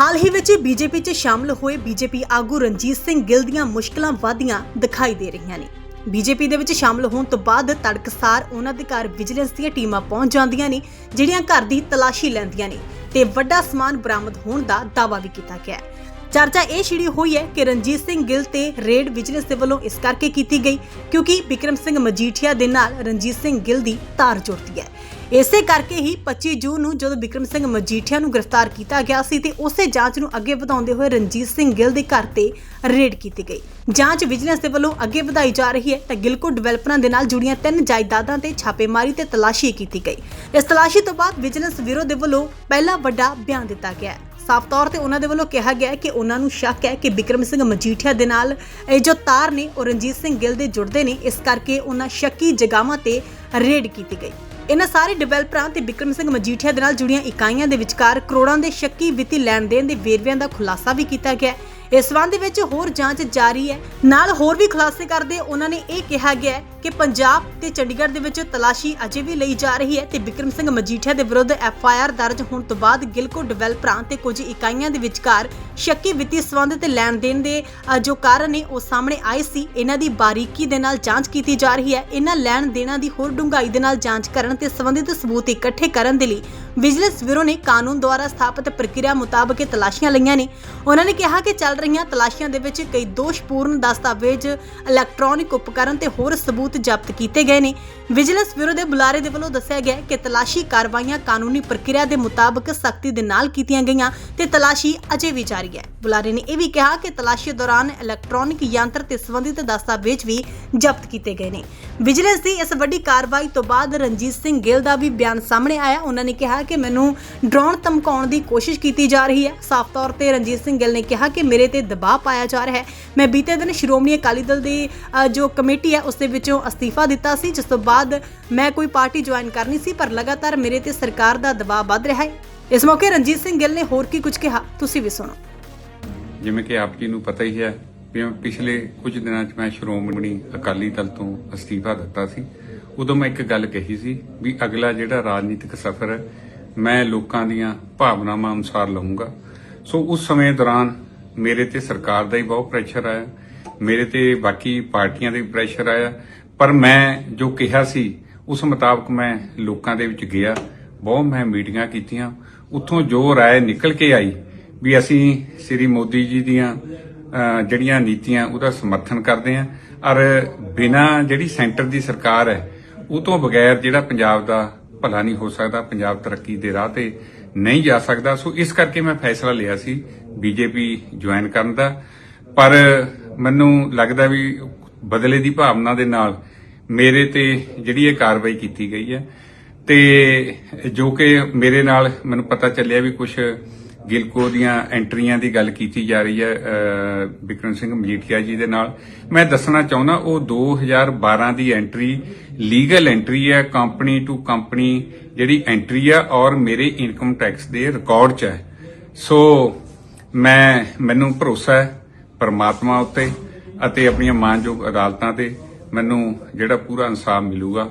ਹਾਲ ਹੀ ਵਿੱਚ ਬੀਜੇਪੀ 'ਚ ਸ਼ਾਮਲ ਹੋਏ ਬੀਜੇਪੀ ਆਗੂ ਰਣਜੀਤ ਸਿੰਘ ਗਿੱਲ ਦੀਆਂ ਮੁਸ਼ਕਲਾਂ ਵਧੀਆਂ ਦਿਖਾਈ ਦੇ ਰਹੀਆਂ ਨੇ। ਬੀਜੇਪੀ ਦੇ ਵਿੱਚ ਸ਼ਾਮਲ ਹੋਣ ਤੋਂ ਬਾਅਦ ਤੜਕਸਾਰ ਉਹਨਾਂ ਦੇ ਘਰ ਵਿਜੀਲੈਂਸ ਦੀਆਂ ਟੀਮਾਂ ਪਹੁੰਚ ਜਾਂਦੀਆਂ ਨੇ, ਜਿਹੜੀਆਂ ਘਰ ਦੀ ਤਲਾਸ਼ੀ ਲੈਂਦੀਆਂ ਨੇ ਤੇ ਵੱਡਾ ਸਮਾਨ ਬਰਾਮਦ ਹੋਣ ਦਾ ਦਾਅਵਾ ਵੀ ਕੀਤਾ ਗਿਆ ਹੈ। ਚਰਚਾ ਇਹ ਛਿੜੀ ਹੋਈ ਹੈ ਕਿ ਰਣਜੀਤ ਸਿੰਘ ਗਿੱਲ ਤੇ ਰੇਡ ਵਿਜੀਲੈਂਸ ਦੇ ਵੱਲੋਂ ਇਸ ਕਰਕੇ ਕੀਤੀ ਗਈ ਕਿਉਂਕਿ ਵਿਕਰਮ ਸਿੰਘ ਮਜੀਠੀਆ ਦੇ ਨਾਲ ਰਣਜੀਤ ਸਿੰਘ ਗਿੱਲ ਦੀ ਤਾਰ ਜੁੜਦੀ ਹੈ। ਇਸੇ ਕਰਕੇ ਹੀ 25 ਜੂਨ ਨੂੰ ਜਦੋਂ ਵਿਕਰਮ ਸਿੰਘ ਮਜੀਠੀਆ ਨੂੰ ਗ੍ਰਿਫਤਾਰ ਕੀਤਾ ਗਿਆ ਸੀ ਤੇ ਉਸੇ ਜਾਂਚ ਨੂੰ ਅੱਗੇ ਵਧਾਉਂਦੇ ਹੋਏ ਰਣਜੀਤ ਸਿੰਘ ਗਿੱਲ ਦੇ ਘਰ ਤੇ ਰੇਡ ਕੀਤੀ ਗਈ। ਜਾਂਚ ਵਿਜੀਲੈਂਸ ਦੇ ਵੱਲੋਂ ਅੱਗੇ ਵਧਾਈ ਜਾ ਰਹੀ ਹੈ ਤਾਂ ਗਿਲਕੋ ਡਿਵੈਲਪਰਾਂ ਦੇ ਨਾਲ ਜੁੜੀਆਂ ਤਿੰਨ ਜਾਇਦਾਦਾਂ ਤੇ ਛਾਪੇਮਾਰੀ ਤੇ ਤਲਾਸ਼ੀ ਕੀਤੀ ਗਈ। ਇਸ ਤਲਾਸ਼ੀ ਤੋਂ ਬਾਅਦ ਵਿਜੀਲੈਂਸ ਬਿਊਰੋ ਦੇ ਵੱਲੋਂ ਪਹਿਲਾ ਵੱਡਾ ਬਿਆਨ ਦਿੱਤਾ ਗਿਆ ਹੈ। ਸਾਫ਼ ਤੌਰ ਤੇ ਉਹਨਾਂ ਦੇ ਵੱਲੋਂ ਕਿਹਾ ਗਿਆ ਕਿ ਉਹਨਾਂ ਨੂੰ ਸ਼ੱਕ ਹੈ ਕਿ ਵਿਕਰਮ ਸਿੰਘ ਮਜੀਠੀਆ ਦੇ ਨਾਲ ਇਹ ਜੋ ਤਾਰ ਨੇ ਉਹ ਰਣਜੀਤ ਸਿੰਘ ਗਿੱਲ ਦੇ ਜੁੜਦੇ ਨੇ, ਇਸ ਕਰਕੇ ਉਹਨਾਂ ਸ਼ੱਕੀ ਜਗਾਵਾਂ ਤੇ ਰੇਡ ਕੀਤੀ ਗਈ। ਇਹਨਾਂ ਸਾਰੇ ਡਿਵੈਲਪਰਾਂ ਤੇ ਬਿਕਰਮ ਸਿੰਘ ਮਜੀਠੀਆ ਦੇ ਨਾਲ ਜੁੜੀਆਂ ਇਕਾਈਆਂ ਦੇ ਵਿਚਕਾਰ ਕਰੋੜਾਂ ਦੇ ਸ਼ੱਕੀ ਵਿੱਤੀ ਲੈਣ ਦੇਣ ਦੇ ਵੇਰਵਿਆਂ ਦਾ ਖੁਲਾਸਾ ਵੀ ਕੀਤਾ ਗਿਆ ਇਸ ਸੰਬੰਧ ਵਿੱਚ ਹੋਰ ਜਾਂਚ ਜਾਰੀ ਹੈ। ਨਾਲ ਹੋਰ ਵੀ ਖੁਲਾਸੇ ਕਰਦੇ ਉਹਨਾਂ ਨੇ ਇਹ ਕਿਹਾ ਗਿਆ ਕਿ ਪੰਜਾਬ ਤੇ ਚੰਡੀਗੜ੍ਹ ਦੇ ਵਿੱਚ ਤਲਾਸ਼ੀ ਅਜੇ ਵੀ ਲਈ ਜਾ ਰਹੀ ਹੈ ਤੇ ਵਿਕਰਮ ਸਿੰਘ ਮਜੀਠੀਆ ਦੇ ਵਿਰੁੱਧ ਐਫ ਆਈ ਆਰ ਦਰਜ ਹੋਣ ਤੋਂ ਬਾਅਦ ਗਿਲਕੋ ਡਿਵੈਲਪਰਾਂ ਤੇ ਕੁਝ ਇਕਾਈਆਂ ਦੇ ਵਿਚਕਾਰ ਸ਼ੱਕੀ ਵਿੱਤੀ ਸੰਬੰਧ ਤੇ ਲੈਣ ਦੇਣ ਦੇ ਜੋ ਕਾਰਨ ਨੇ ਉਹ ਸਾਹਮਣੇ ਆਏ ਸੀ। ਇਹਨਾਂ ਦੀ ਬਾਰੀਕੀ ਦੇ ਨਾਲ ਜਾਂਚ ਕੀਤੀ ਜਾ ਰਹੀ ਹੈ। ਇਹਨਾਂ ਲੈਣ ਦੇਣਾ ਦੀ ਹੋਰ ਡੂੰਘਾਈ ਦੇ ਨਾਲ ਜਾਂਚ ਕਰਨ ਤੇ ਸੰਬੰਧਿਤ ਸਬੂਤ ਇਕੱਠੇ ਕਰਨ ਦੇ ਲਈ ਵਿਜੀਲੈਂਸ ਬਿਊਰੋ ਨੇ ਕਾਨੂੰਨ ਦੁਆਰਾ ਸਥਾਪਿਤ ਪ੍ਰਕਿਰਿਆ ਮੁਤਾਬਕ ਤਲਾਸ਼ੀਆਂ ਲਈਆਂ ਨੇ। ਉਹਨਾਂ ਨੇ ਕਿਹਾ ਕਿ ਚੱਲ ਰਹੀਆਂ ਤਲਾਸ਼ੀਆਂ ਦੇ ਵਿੱਚ ਕਈ ਦੋਸ਼ਪੂਰਨ ਦਸਤਾਵੇਜ਼, ਇਲੈਕਟ੍ਰੋਨਿਕ ਉਪਕਰਨ ਤੇ ਹੋਰ ਸਬੂਤ ਜ਼ਬਤ ਕੀਤੇ ਗਏ ਨੇ। ਵਿਜੀਲੈਂਸ ਬਿਊਰੋ ਦੇ ਬੁਲਾਰੇ ਦੇ ਵੱਲੋਂ ਦੱਸਿਆ ਗਿਆ ਕਿ ਤਲਾਸ਼ੀ ਕਾਰਵਾਈਆਂ ਕਾਨੂੰਨੀ ਪ੍ਰਕਿਰਿਆ ਦੇ ਮੁਤਾਬਕ ਸਖਤੀ ਦੇ ਨਾਲ ਕੀਤੀਆਂ ਗਈਆਂ ਤੇ ਤਲਾਸ਼ੀ ਅਜੇ ਵੀ ਜਾਰੀ ਹੈ। ਬੁਲਾਰੇ ਨੇ ਇਹ ਵੀ ਕਿਹਾ ਕਿ ਤਲਾਸ਼ੀ ਦੌਰਾਨ ਇਲੈਕਟ੍ਰੋਨਿਕ ਯੰਤਰ ਤੇ ਸੰਬੰਧਿਤ ਦਸਤਾਵੇਜ਼ ਵੀ ਜ਼ਬਤ ਕੀਤੇ ਗਏ ਨੇ। ਵਿਜੀਲੈਂਸ ਦੀ ਇਸ ਵੱਡੀ ਕਾਰਵਾਈ ਤੋਂ ਬਾਅਦ ਰਣਜੀਤ ਸਿੰਘ ਗਿੱਲ ਦਾ ਵੀ ਬਿਆਨ ਸਾਹਮਣੇ ਆਇਆ। ਉਹਨਾਂ ਨੇ ਕਿਹਾ ਕਿ ਮੈਨੂੰ ਡਰਾਉਣ ਧਮਕਾਉਣ ਦੀ ਕੋਸ਼ਿਸ਼ ਕੀਤੀ ਜਾ ਰਹੀ ਹੈ। ਸਾਫ਼ ਤੌਰ ਤੇ ਰਣਜੀਤ ਸਿੰਘ ਗਿੱਲ ਨੇ ਕਿਹਾ ਕਿ ਮੇਰੇ ਤੇ ਦਬਾਅ ਪਾਇਆ ਜਾ ਰਿਹਾ ਹੈ। ਮੈਂ ਬੀਤੇ ਦਿਨ ਸ਼੍ਰੋਮਣੀ ਅਕਾਲੀ ਦਲ ਦੀ ਅ, ਜੋ ਕਮੇਟੀ ਹੈ ਉਸ ਦੇ ਵਿੱਚੋਂ ਅਸਤੀਫਾ ਦਿੱਤਾ ਸੀ, ਜਿਸ ਤੋਂ ਬਾਅਦ ਮੈਂ ਕੋਈ ਪਾਰਟੀ ਜੁਆਇਨ ਕਰਨੀ ਸੀ, ਪਰ ਲਗਾਤਾਰ ਮੇਰੇ ਤੇ ਸਰਕਾਰ ਦਾ ਦਬਾਅ ਵੱਧ ਰਿਹਾ ਹੈ। ਇਸ ਮੌਕੇ ਰਣਜੀਤ ਸਿੰਘ ਗਿੱਲ ਨੇ ਹੋਰ ਕੀ ਕੁਝ ਕਿਹਾ, ਤੁਸੀਂ ਵੀ ਸੁਣੋ। ਜਿਵੇਂ ਕਿ ਆਪ ਜੀ ਨੂੰ ਪਤਾ ਹੀ ਹੈ, ਵੀ ਮੈਂ ਪਿਛਲੇ ਕੁਝ ਦਿਨਾਂ 'ਚ ਮੈਂ ਸ਼੍ਰੋਮਣੀ ਅਕਾਲੀ ਦਲ ਤੋਂ ਅਸਤੀਫਾ ਦਿੱਤਾ ਸੀ। ਉਦੋਂ ਮੈਂ ਇੱਕ ਗੱਲ ਕਹੀ ਸੀ, ਵੀ ਅਗਲਾ ਜਿਹੜਾ ਰਾਜਨੀਤਿਕ ਸਫ਼ਰ ਹੈ, ਮੈਂ ਲੋਕਾਂ ਦੀਆਂ ਭਾਵਨਾਵਾਂ ਅਨੁਸਾਰ ਲਵਾਂਗਾ ਸੋ ਉਸ ਸਮੇਂ ਦੌਰਾਨ ਮੇਰੇ ਤੇ ਸਰਕਾਰ ਦਾ ਹੀ ਬਹੁਤ ਪ੍ਰੈਸ਼ਰ ਆਇਆ, ਮੇਰੇ ਤੇ ਬਾਕੀ ਪਾਰਟੀਆਂ ਦਾ ਵੀ ਪ੍ਰੈਸ਼ਰ ਆਇਆ। ਪਰ ਮੈਂ ਜੋ ਕਿਹਾ ਸੀ, ਉਸ ਮੁਤਾਬਕ ਮੈਂ ਲੋਕਾਂ ਦੇ ਵਿੱਚ ਗਿਆ। ਬਹੁਤ ਮੈਂ ਮੀਟਿੰਗਾਂ ਕੀਤੀਆਂ। ਉੱਥੋਂ ਜੋ ਰਾਏ ਨਿਕਲ ਕੇ ਆਈ ਵੀ ਅਸੀਂ ਸ੍ਰੀ ਮੋਦੀ ਜੀ ਦੀਆਂ ਜਿਹੜੀਆਂ ਨੀਤੀਆਂ ਉਹਦਾ ਸਮਰਥਨ ਕਰਦੇ ਆਂ ਔਰ ਬਿਨਾ ਜਿਹੜੀ ਸੈਂਟਰ ਦੀ ਸਰਕਾਰ ਹੈ, ਉਹ ਤੋਂ ਬਗੈਰ ਜਿਹੜਾ ਪੰਜਾਬ ਦਾ ਭਲਾ ਨਹੀਂ ਹੋ ਸਕਦਾ, ਪੰਜਾਬ ਤਰੱਕੀ ਦੇ ਰਾਹ ਤੇ ਨਹੀਂ ਜਾ ਸਕਦਾ। ਸੋ ਇਸ ਕਰਕੇ ਮੈਂ ਫੈਸਲਾ ਲਿਆ ਸੀ ਬੀਜੇਪੀ ਜੁਆਇਨ ਕਰਨ ਦਾ। ਪਰ ਮੈਨੂੰ ਲੱਗਦਾ ਵੀ ਬਦਲੇ ਦੀ ਭਾਵਨਾ ਦੇ ਨਾਲ ਮੇਰੇ ਤੇ ਜਿਹੜੀ ਇਹ ਕਾਰਵਾਈ ਕੀਤੀ ਗਈ ਹੈ ਤੇ ਜੋ ਕਿ ਮੇਰੇ ਨਾਲ ਮੈਨੂੰ ਪਤਾ ਚੱਲਿਆ ਵੀ ਕੁਝ ਗਿਲਕੋ ਦੀਆਂ ਐਂਟਰੀਆਂ ਦੀ ਗੱਲ ਕੀਤੀ ਜਾ ਰਹੀ ਹੈ ਬਿਕਰਮ ਸਿੰਘ ਮਜੀਠੀਆ ਜੀ ਦੇ ਨਾਲ। ਮੈਂ ਦੱਸਣਾ ਚਾਹੁੰਦਾ, ਉਹ 2012 ਦੀ ਐਂਟਰੀ, ਲੀਗਲ ਐਂਟਰੀ ਹੈ, ਕੰਪਨੀ ਟੂ ਕੰਪਨੀ ਜਿਹੜੀ ਐਂਟਰੀ ਆ ਔਰ ਮੇਰੇ ਇਨਕਮ ਟੈਕਸ ਦੇ ਰਿਕਾਰਡ 'ਚ ਹੈ। ਸੋ ਮੈਂ, ਮੈਨੂੰ ਭਰੋਸਾ ਹੈ ਪਰਮਾਤਮਾ ਉੱਤੇ ਅਤੇ ਆਪਣੀਆਂ ਮਾਨਯੋਗ ਅਦਾਲਤਾਂ ਤੇ ਮੈਨੂੰ ਜਿਹੜਾ ਪੂਰਾ ਇਨਸਾਫ ਮਿਲੂਗਾ